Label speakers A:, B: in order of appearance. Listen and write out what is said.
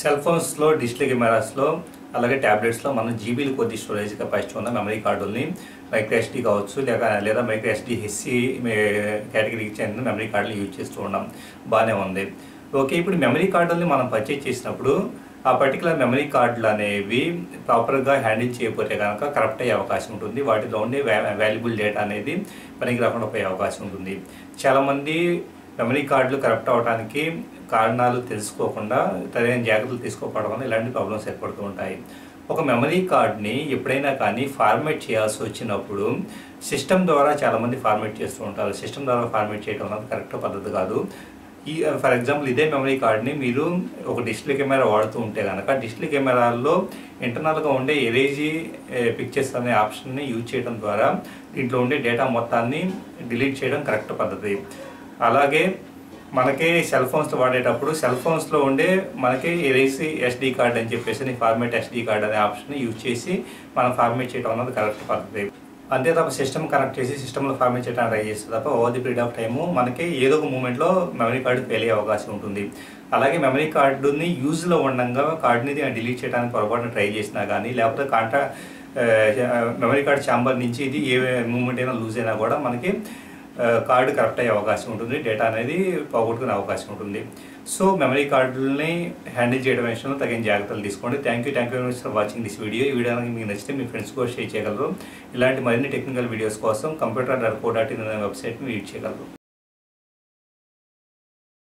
A: Cell ఫోన్స్లో digital కెమెరాస్లో అలాగే ట్యాబ్లెట్స్లో మనం జీబీలు కొద్ది స్టోరేజ్ కెపాసిటీ ఉన్న మెమరీ కార్డుల్ని. మైక్రో ఎస్డీ కావచ్చు లేక లేదా మైక్రో ఎస్డీ హెచ్సి కేటగిరీకి చెందిన మెమరీ కార్డులు యూజ్ చేస్తూ ఉన్నాం బాగానే ఉంది. ఓకే ఇప్పుడు మెమరీ కార్డుల్ని మనం పర్చేజ్ చేసినప్పుడు ఆ పర్టికులర్ మెమరీ కార్డులు అనేవి ప్రాపర్గా హ్యాండిల్ చేయకపోతే కనుక కరప్ట్ అయ్యే అవకాశం ఉంటుంది. వాటిలో ఉండే వాల్యుబుల్ డేటా అనేది పనికి రాకుండా పోయే అవకాశం ఉంటుంది. చాలామంది మెమరీ కార్డులు కరప్ట్ అవడానికి కారణాలు తెలుసుకోకుండా సరైన జాగ్రత్తలు తీసుకోకపోవడం వల్ల ఇలాంటి ప్రాబ్లమ్స్ ఏర్పడుతూ ఉంటాయి. ఒక మెమరీ కార్డ్ని ఎప్పుడైనా కానీ ఫార్మేట్ చేయాల్సి వచ్చినప్పుడు సిస్టమ్ ద్వారా చాలామంది ఫార్మేట్ చేస్తూ ఉంటారు. సిస్టమ్ ద్వారా ఫార్మేట్ చేయడం అనేది కరెక్ట్ పద్ధతి కాదు. ఈ ఫర్ ఎగ్జాంపుల్ ఇదే మెమరీ కార్డ్ని మీరు ఒక డిస్ప్లే కెమెరా వాడుతూ ఉంటే కనుక డిస్ప్లే కెమెరాల్లో ఇంటర్నల్గా ఉండే ఎరేజీ పిక్చర్స్ అనే ఆప్షన్ని యూజ్ చేయడం ద్వారా దీంట్లో ఉండే డేటా మొత్తాన్ని డిలీట్ చేయడం కరెక్ట్ పద్ధతి. అలాగే మనకి సెల్ ఫోన్స్ వాడేటప్పుడు సెల్ ఫోన్స్లో ఉండే మనకి ఎరేసి ఎస్డి కార్డ్ అని చెప్పేసి ఫార్మేట్ ఎస్డి కార్డ్ అనే ఆప్షన్ యూజ్ చేసి మనం ఫార్మేట్ చేయడం అన్నది కరెక్ట్ పద్ధతి. అంతే తప్ప సిస్టమ్ కనెక్ట్ చేసి సిస్టంలో ఫార్మేట్ చేయడానికి ట్రై చేస్తే తప్ప over the period of time మనకి ఏదో ఒక మూమెంట్లో మెమరీ కార్డు ఫెయిల్ అయ్యే అవకాశం ఉంటుంది. అలాగే మెమరీ కార్డుని యూజ్లో ఉండగా కార్డుని డిలీట్ చేయడానికి పొరపాటున ట్రై చేసినా కానీ లేకపోతే కాంట్రాక్ట్ మెమరీ కార్డ్ ఛాంబర్ నుంచి ఇది ఏ మూమెంట్ అయినా లూజ్ అయినా కూడా మనకి కార్డు కరెక్ట్ అయ్యే అవకాశం ఉంటుంది. డేటా అనేది పోగొట్టుకునే అవకాశం ఉంటుంది. సో మెమరీ కార్డులని హ్యాండిల్ చేయడం విషయంలో తగిన జాగ్రత్తలు తీసుకోండి. Thank you thank you very much for watching this video ఈ వీడియో మీకు నచ్చితే మీ ఫ్రెండ్స్ కూడా షేర్ చేయగలరు. ఇలాంటి మరిన్ని టెక్నికల్ వీడియోస్ కోసం computer dot co dot in అనే వెబ్సైట్ని విజిట్ చేయగలరు.